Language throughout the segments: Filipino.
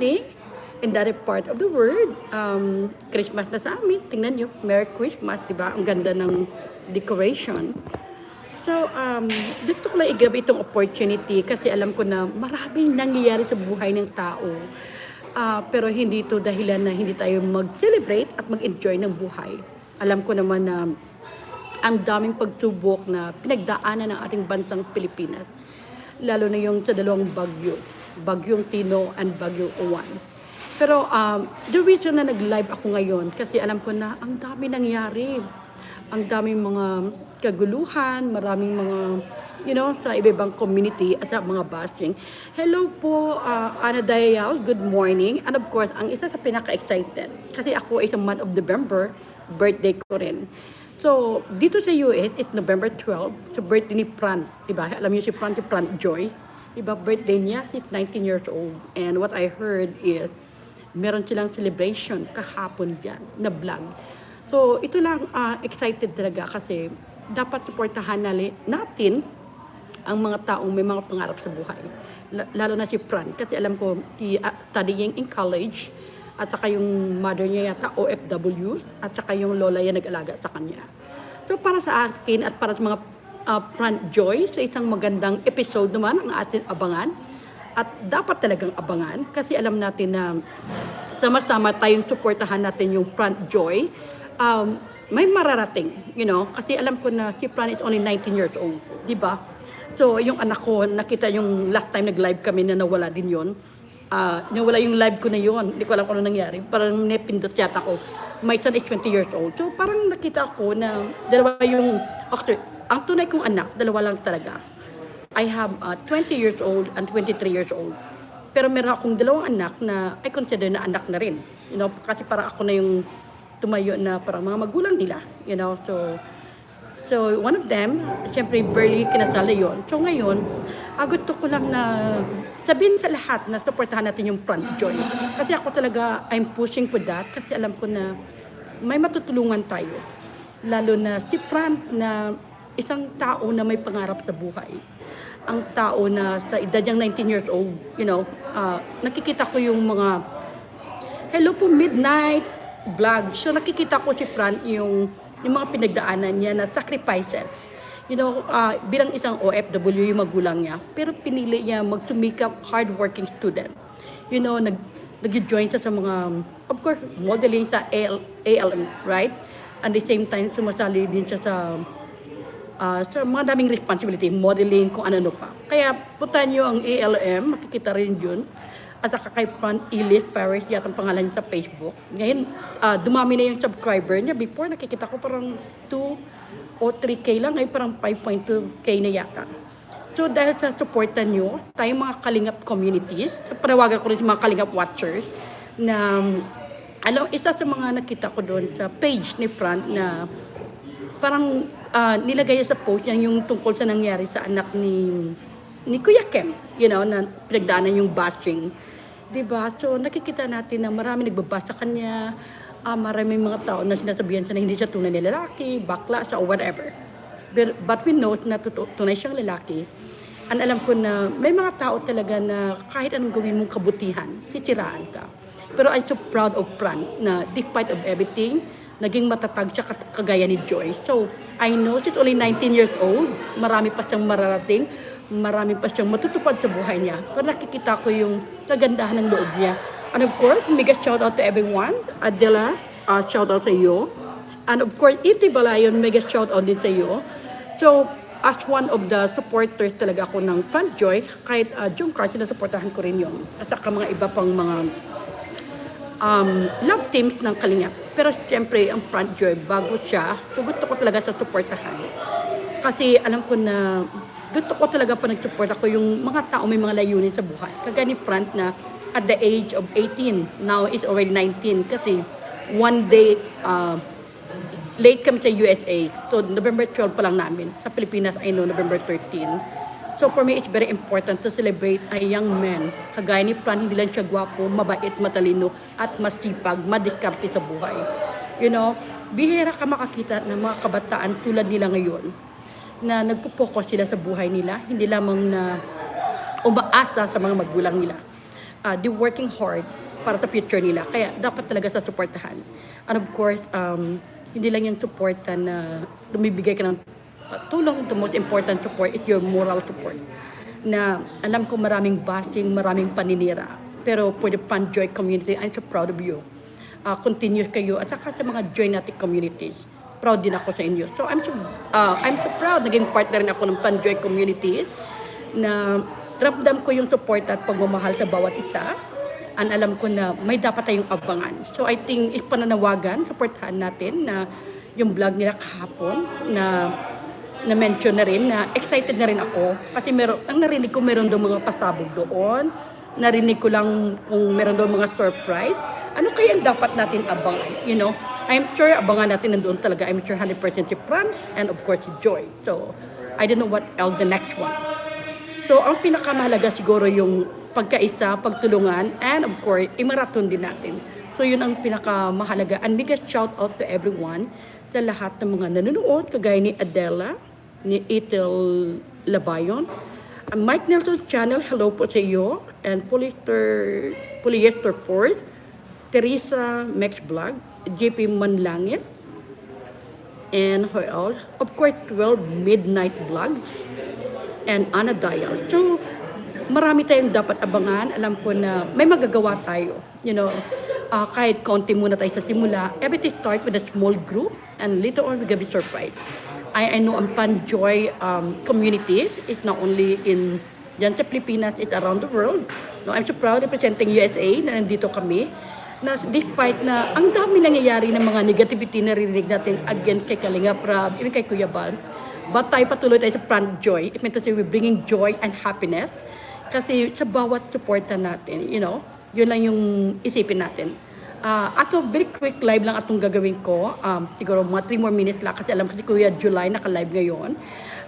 morning. In that part of the world, um, Christmas na sa amin. Tingnan nyo, Merry Christmas, di ba? Ang ganda ng decoration. So, um, dito ko lang igabi itong opportunity kasi alam ko na maraming nangyayari sa buhay ng tao. Ah, pero hindi ito dahilan na hindi tayo mag-celebrate at mag-enjoy ng buhay. Alam ko naman na ang daming pagtubok na pinagdaanan ng ating bansang Pilipinas. Lalo na yung sa dalawang bagyo. Bagyong Tino and Bagyong Uwan. Pero um, the reason na nag-live ako ngayon, kasi alam ko na ang dami nangyari. Ang daming mga kaguluhan, maraming mga, you know, sa iba-ibang community at sa mga bashing. Hello po, uh, Ana Dayal, good morning. And of course, ang isa sa pinaka-excited, kasi ako sa month of November, birthday ko rin. So, dito sa US, it's November 12, so birthday ni Fran, di ba? Alam niyo si Fran, si Fran Joy. Di ba, birthday niya, he's 19 years old. And what I heard is, meron silang celebration kahapon dyan na vlog. So, ito lang, ah, excited talaga kasi dapat supportahan nali- natin ang mga taong may mga pangarap sa buhay. Lalo na si Fran, kasi alam ko, si, uh, studying in college, at saka yung mother niya yata OFW, at saka yung lola niya nag-alaga sa kanya. So para sa akin at para sa mga uh, Fran Joy, sa isang magandang episode naman ang atin abangan. At dapat talagang abangan kasi alam natin na sama-sama tayong suportahan natin yung Fran Joy. Um, may mararating, you know, kasi alam ko na si Fran is only 19 years old, di ba? So, yung anak ko, nakita yung last time nag-live kami na nawala din yon. Ah, nawala yung live ko na yon. Hindi ko alam kung ano nangyari. Parang nepindot yata ko. My son is 20 years old. So, parang nakita ko na dalawa yung, actually, ang tunay kong anak, dalawa lang talaga. I have uh, 20 years old and 23 years old. Pero meron akong dalawang anak na I consider na anak na rin. You know, kasi parang ako na yung tumayo na parang mga magulang nila. You know, so So, one of them, siyempre, barely kinasali yon. So, ngayon, ah, gusto ko lang na sabihin sa lahat na supportahan natin yung front joy. Kasi ako talaga, I'm pushing for that kasi alam ko na may matutulungan tayo. Lalo na si Frank na isang tao na may pangarap sa buhay. Ang tao na sa edad niyang 19 years old, you know, ah, nakikita ko yung mga Hello po Midnight vlog. So nakikita ko si Fran yung yung mga pinagdaanan niya na sacrifices. You know, ah, bilang isang OFW yung magulang niya, pero pinili niya magsumikap hardworking student. You know, nag nag-join siya sa mga, of course, modeling sa AL, ALM, right? And the same time, sumasali din siya sa Ah, sa mga daming responsibility, modeling, kung ano-ano pa. Kaya puntahan nyo ang ALM, makikita rin yun. At saka kay Fran Ellis Paris, yata ang pangalan niya sa Facebook. Ngayon, ah, dumami na yung subscriber niya. Before, nakikita ko parang 2 o 3K lang. Ngayon, parang 5.2K na yata. So, dahil sa supportan nyo, tayong mga Kalingap communities, panawagan ko rin sa mga Kalingap watchers, na, alam, isa sa mga nakita ko doon sa page ni Fran na parang ah, nilagay sa post niya yung tungkol sa nangyari sa anak ni ni Kuya Kem, you know, na pinagdaanan yung bashing. 'Di ba? So nakikita natin na marami nagbabasa sa kanya, ah, marami mga tao na sinasabihan siya na hindi siya tunay na lalaki, bakla siya or whatever. But, but we know na tunay siyang lalaki. And alam ko na may mga tao talaga na kahit anong gawin mong kabutihan, sisiraan ka. Pero I'm so proud of Fran na despite of everything, naging matatag siya kagaya ni Joy. So, I know she's only 19 years old. Marami pa siyang mararating. Marami pa siyang matutupad sa buhay niya. Pero nakikita ko yung kagandahan ng loob niya. And of course, mega shout out to everyone. Adela, uh, shout out sa iyo. And of course, Iti Balayon, mega shout out din sa iyo. So, as one of the supporters talaga ako ng Front Joy, kahit uh, June Carson, supportahan ko rin yun. At saka mga iba pang mga um, love teams ng Kalingap. Pero siyempre, ang Front Joy, bago siya, so gusto ko talaga sa supportahan. Kasi alam ko na gusto ko talaga pa nag-support ako yung mga tao may mga layunin sa buhay. Kagaya ni Front na at the age of 18, now is already 19 kasi one day uh, late kami sa USA. So, November 12 pa lang namin. Sa Pilipinas, I know, November 13. So, for me, it's very important to celebrate a young man. Kagaya ni Fran, hindi lang siya gwapo, mabait, matalino, at masipag, madiskarte sa buhay. You know, bihira ka makakita ng mga kabataan tulad nila ngayon na nagpo-focus sila sa buhay nila, hindi lamang na umaasa sa mga magulang nila. uh, they working hard para sa future nila. Kaya dapat talaga sa suportahan. And of course, um, hindi lang yung suporta na lumibigay ka ng tulong. The most important support is your moral support. Na alam ko maraming bashing, maraming paninira. Pero for the Panjoy community, I'm so proud of you. Uh, continuous kayo at saka sa mga Joy Natic communities. Proud din ako sa inyo. So I'm so, uh, I'm so proud. Naging partner rin ako ng Panjoy community na ramdam ko yung support at pagmamahal sa bawat isa. And alam ko na may dapat tayong abangan. So I think ipananawagan, supportahan natin na yung vlog nila kahapon na na mention na rin na excited na rin ako kasi meron ang narinig ko meron daw mga pasabog doon narinig ko lang kung meron daw mga surprise ano kaya dapat natin abangan you know I'm sure abangan natin nandoon talaga. I'm sure 100% si Fran and of course si Joy. So I don't know what else the next one. So, ang pinakamahalaga siguro yung pagkaisa, pagtulungan, and of course, imaraton din natin. So, yun ang pinakamahalaga. And biggest shout out to everyone, sa lahat ng mga nanonood, kagaya ni Adela, ni Ethel Labayon, Mike Nelson Channel, hello po sa iyo, and Polyester, Polyester Force, Teresa Max Vlog, JP Manlangit, and who else? Of course, 12 Midnight Vlogs, and Anna Dial. So, marami tayong dapat abangan. Alam ko na may magagawa tayo. You know, uh, kahit konti muna tayo sa simula, everything start with a small group and later on we're gonna be surprised. I, I know ang Panjoy um, communities is not only in dyan sa Pilipinas, it's around the world. No, I'm so proud representing USA na nandito kami na despite na ang dami nangyayari ng mga negativity na rinig natin against kay Kalinga Prab, even kay Kuya Bal, But tayo patuloy tayo sa front joy. It meant to say we're bringing joy and happiness. Kasi sa bawat supporta natin, you know, yun lang yung isipin natin. Uh, ato, very quick live lang atong gagawin ko. Um, siguro mga 3 more minutes lang kasi alam ko si Kuya July naka-live ngayon.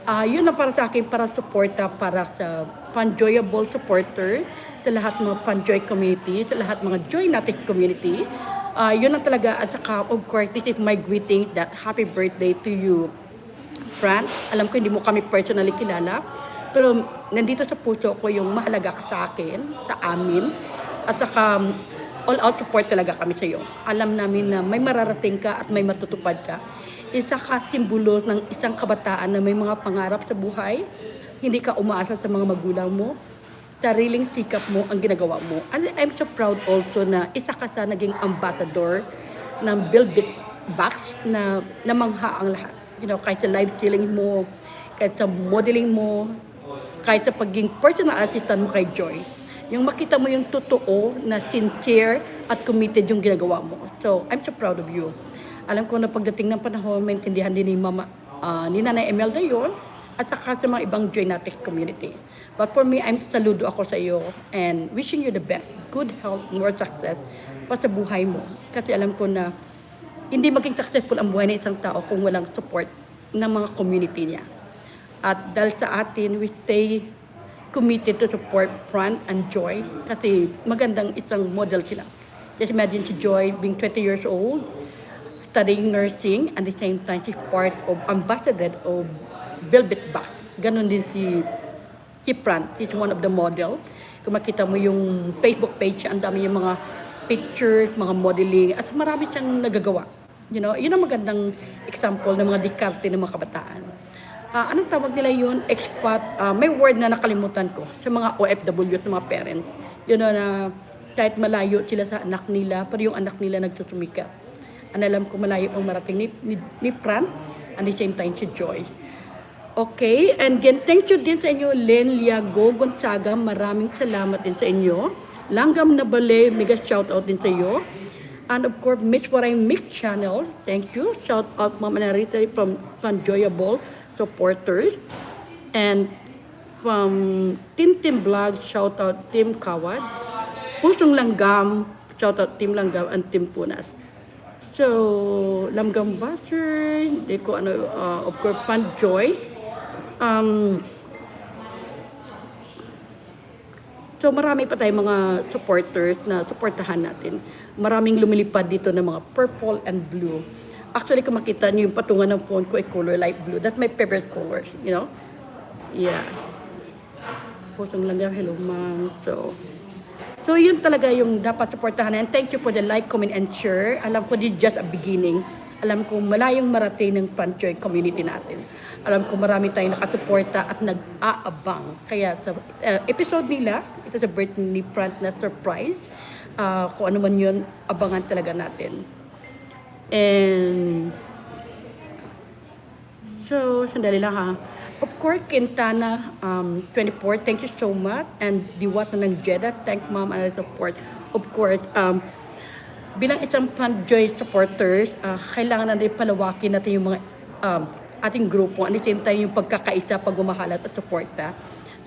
Uh, yun ang para sa akin, para suporta, para sa Panjoyable supporter, sa lahat mga Panjoy community, sa lahat mga Joy Natin community. Uh, yun ang talaga, at saka, of course, this is my greeting that happy birthday to you, Fran. Alam ko hindi mo kami personally kilala, pero nandito sa puso ko yung mahalaga ka sa akin, sa amin, at saka all out support talaga kami sa iyo. Alam namin na may mararating ka at may matutupad ka. Isa ka simbolo ng isang kabataan na may mga pangarap sa buhay. Hindi ka umaasa sa mga magulang mo. Sariling sikap mo ang ginagawa mo. And I'm so proud also na isa ka sa naging ambassador ng Build It Box na namangha ang lahat you know, kahit sa live selling mo, kahit sa modeling mo, kahit sa pagiging personal assistant mo kay Joy. Yung makita mo yung totoo na sincere at committed yung ginagawa mo. So, I'm so proud of you. Alam ko na pagdating ng panahon, maintindihan din ni Mama, uh, ni Nanay Emelda yun, at saka sa mga ibang Joy Natic community. But for me, I'm saludo ako sa iyo and wishing you the best, good health, more success pa sa buhay mo. Kasi alam ko na hindi maging successful ang buhay ng isang tao kung walang support ng mga community niya. At dahil sa atin, we stay committed to support Fran and Joy kasi magandang isang model sila. Just imagine si Joy being 20 years old, studying nursing, and the same time, she's part of ambassador of Velvet Box. Ganon din si, si Fran. She's one of the model. Kung makita mo yung Facebook page, ang dami yung mga pictures, mga modeling, at marami siyang nagagawa. You know, yun ang magandang example ng mga dikarte ng mga kabataan. Ah, anong tawag nila yun? Expat, ah, may word na nakalimutan ko sa mga OFW at mga parents. Yun know, na kahit malayo sila sa anak nila, pero yung anak nila nagsusumika. Ang alam ko malayo pang marating ni, ni, ni Fran, and the same time si Joy. Okay, and again, thank you din sa inyo, Len Liago Gonzaga. Maraming salamat din sa inyo. Langgam na bale, mega shout out din sa iyo. And of course, Mitch I Mix channel. Thank you. Shout out Mama Narita from Enjoyable supporters. And from Tintin Vlog, shout out Team Kawad. Pusong Langgam, shout out Team Langgam and Team Punas. So, Langgam Butter, di ko ano, uh, of course, Panjoy. Um, So marami pa tayong mga supporters na supportahan natin. Maraming lumilipad dito ng mga purple and blue. Actually, kung makita niyo yung patungan ng phone ko ay color light blue. That's my favorite colors, you know? Yeah. Pusong lang. Hello, ma'am. So, So yun talaga yung dapat supportahan. And thank you for the like, comment, and share. Alam ko this is just a beginning. Alam ko malayong marating ng Panchoy community natin. Alam ko marami tayong nakasuporta at nag-aabang. Kaya sa uh, episode nila, ito sa birthday Prant na surprise. Uh, kung ano man yun, abangan talaga natin. And So, sandali lang ha. Of course, Quintana, um, 24, thank you so much. And Diwat na ng Jeddah, thank ma'am and support. Of course, um, bilang isang Panjoy supporters, uh, kailangan natin palawakin natin yung mga um, ating grupo. At the same time, yung pagkakaisa, pagmamahalat at suporta.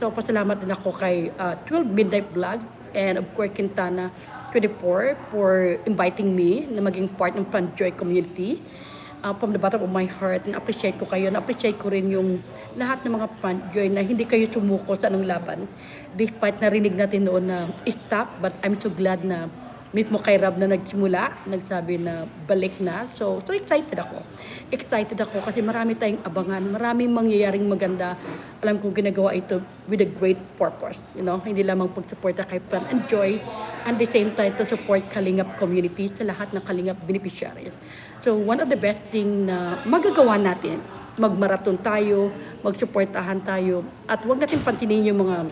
So, pasalamat din ako kay uh, 12 Midnight Vlog and of course, Quintana 24 for inviting me na maging part ng Panjoy community uh, from the bottom of my heart, na-appreciate ko kayo, na-appreciate ko rin yung lahat ng mga fan joy na hindi kayo sumuko sa anong laban. Despite narinig natin noon na stop, but I'm so glad na mismo kay Rab na nagsimula, nagsabi na balik na. So, so excited ako. Excited ako kasi marami tayong abangan, maraming mangyayaring maganda. Alam kong ginagawa ito with a great purpose. You know, hindi lamang pagsuporta kay Plan and Joy, and the same time to support Kalingap community sa lahat ng Kalingap beneficiaries. So, one of the best thing na magagawa natin, magmaraton tayo, magsuportahan tayo, at huwag natin pantinin yung mga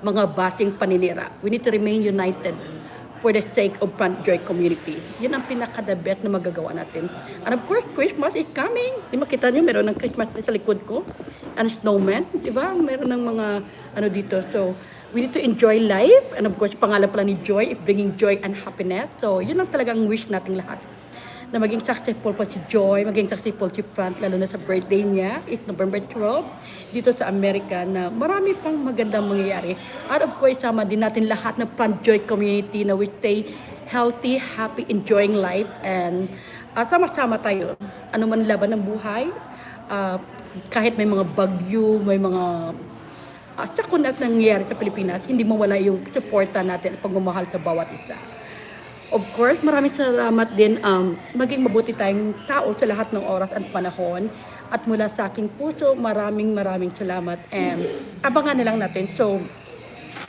mga basing paninira. We need to remain united for the sake of Joy community. Yun ang pinaka-the na magagawa natin. And of course, Christmas is coming. Di makita niyo, meron ng Christmas sa likod ko. And snowman, di ba? Meron ng mga ano dito. So, we need to enjoy life. And of course, pangalan pala ni Joy, bringing joy and happiness. So, yun ang talagang wish nating lahat na maging successful pa si Joy, maging successful si Frant, lalo na sa birthday niya, it's November 12, dito sa Amerika, na marami pang magandang mangyayari. At of course, sama din natin lahat ng Frant Joy community na we stay healthy, happy, enjoying life, and uh, sama-sama tayo. Ano man laban ng buhay, uh, kahit may mga bagyo, may mga at sa kung at nangyayari sa Pilipinas, hindi mawala yung suporta natin at pagmamahal sa bawat isa. Of course, maraming salamat din um, maging mabuti tayong tao sa lahat ng oras at panahon. At mula sa aking puso, maraming maraming salamat. And abangan na lang natin. So,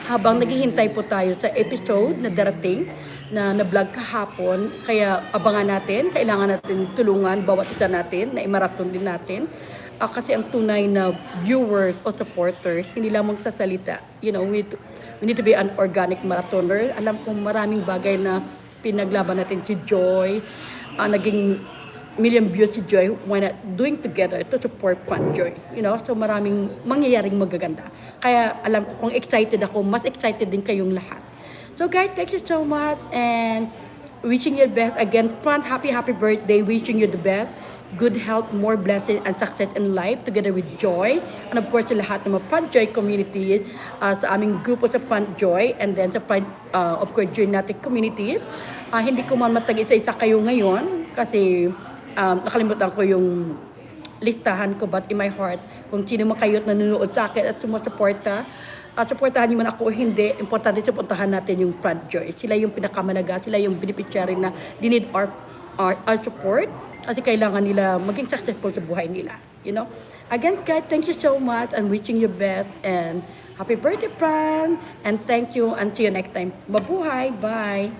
habang naghihintay po tayo sa episode na darating, na na-vlog kahapon, kaya abangan natin, kailangan natin tulungan bawat isa natin, na imaraton din natin. Ah, kasi ang tunay na viewers o supporters, hindi lamang sa salita. You know, we, we need to be an organic marathoner. Alam kong maraming bagay na pinaglaban natin si Joy, ah, naging million views si Joy when doing together to support Fun Joy. You know, so maraming mangyayaring magaganda. Kaya alam ko kung excited ako, mas excited din kayong lahat. So guys, thank you so much and wishing you the best. Again, Fun, happy, happy birthday. Wishing you the best. Good health, more blessing, and success in life together with Joy. And of course, sa lahat ng mga Joy community, uh, sa aming grupo sa Fun Joy, and then sa Fun, uh, of course, natin community. Uh, hindi ko man matag-isa-isa kayo ngayon kasi um, nakalimutan ko yung listahan ko but in my heart kung sino man kayo at nanonood sa akin at sumusuporta at supportahan niyo man ako o hindi, importante supportahan natin yung Front Joy. Sila yung pinakamalaga, sila yung beneficiary na they need our, our, our support kasi kailangan nila maging successful sa buhay nila. You know? Again, guys, thank you so much. I'm wishing you best and happy birthday, Fran! And thank you you next time. Mabuhay! Bye!